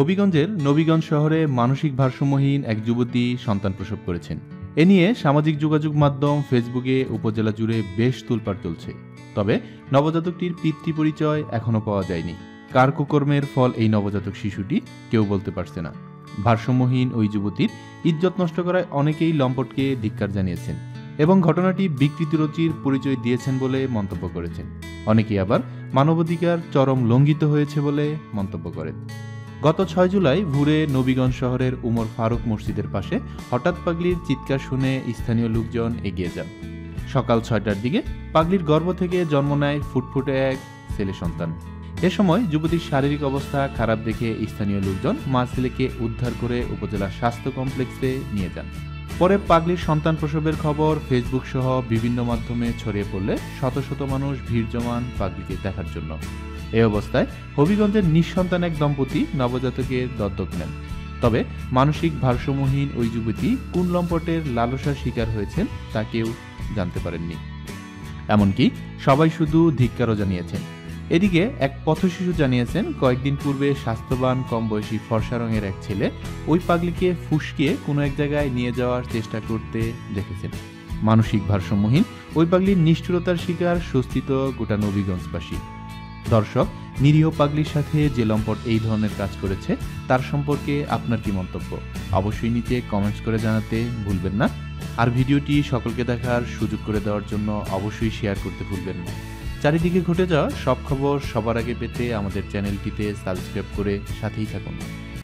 হবিগঞ্জের নবীগঞ্জ শহরে মানসিক ভারসাম্যহীন এক যুবতী সন্তান প্রসব করেছেন। এ নিয়ে সামাজিক যোগাযোগ মাধ্যম ফেসবুকে উপজেলা জুড়ে বেশ তুলপাড় চলছে তবে নবজাতকটির পিতৃ পরিচয় এখনও পাওয়া যায়নি। কার কুকর্মের ফল এই নবজাতক শিশুটি কেউ বলতে পারছে না। ভারসাম্যহীন ওই যুবতীর ইজ্জত নষ্ট করায় অনেকেই লম্পটকে ধিক্কার জানিয়েছেন এবং ঘটনাটি বিকৃতিরচির পরিচয় দিয়েছেন বলে মন্তব্য করেছেন। অনেকেই আবার মানবাধিকার চরম লঙ্ঘিত হয়েছে বলে মন্তব্য করেন। গত ছয় জুলাই ভোরে নবীগঞ্জ শহরের উমর ফারুক মসজিদের পাশে হঠাৎ পাগলির চিৎকার শুনে স্থানীয় লোকজন এগিয়ে যান। সকাল ছয়টার দিকে পাগলির গর্ভ থেকে জন্ম নেয় ফুটফুটে এক ছেলে সন্তান। এ সময় যুবতীর শারীরিক অবস্থা খারাপ দেখে স্থানীয় লোকজন মা ছেলেকে উদ্ধার করে উপজেলা স্বাস্থ্য কমপ্লেক্সে নিয়ে যান। পরে পাগলির সন্তান প্রসবের খবর ফেসবুক সহ বিভিন্ন মাধ্যমে ছড়িয়ে পড়লে শত শত মানুষ ভিড় জমান পাগলিকে দেখার জন্য। এই অবস্থায় হবিগঞ্জের নিঃসন্তান এক দম্পতি নবজাতকের দত্তক নেন। তবে মানসিক ভারসাম্যহীন ওই যুবতী কোন লম্পটের লালসার শিকার হয়েছেন তা কেউ জানতে পারেননি। এমনকি সবাই শুধু ধিক্কারও জানিয়েছেন। এদিকে এক পথশিশু জানিয়েছেন, কয়েকদিন পূর্বে স্বাস্থ্যবান কম বয়সী ফর্সা রঙের এক ছেলে ওই পাগলিকে ফুসকিয়ে কোনো এক জায়গায় নিয়ে যাওয়ার চেষ্টা করতে দেখেছেন। মানসিক ভারসাম্যহীন ওই পাগলির নিষ্ঠুরতার শিকার স্বস্তিত গোটা নবীগঞ্জবাসী। দর্শক, নিরীহ পাগলির সাথে যে লম্পট এই ধরনের কাজ করেছে, তার সম্পর্কে আপনার কি মন্তব্য? অবশ্যই নিচে কমেন্টস করে জানাতে ভুলবেন না। আর ভিডিওটি সকলকে দেখার সুযোগ করে দেওয়ার জন্য অবশ্যই শেয়ার করতে ভুলবেন না। চারিদিকে ঘটে যাওয়া সব খবর সবার আগে পেতে আমাদের চ্যানেলটিতে সাবস্ক্রাইব করে সাথেই থাকুন।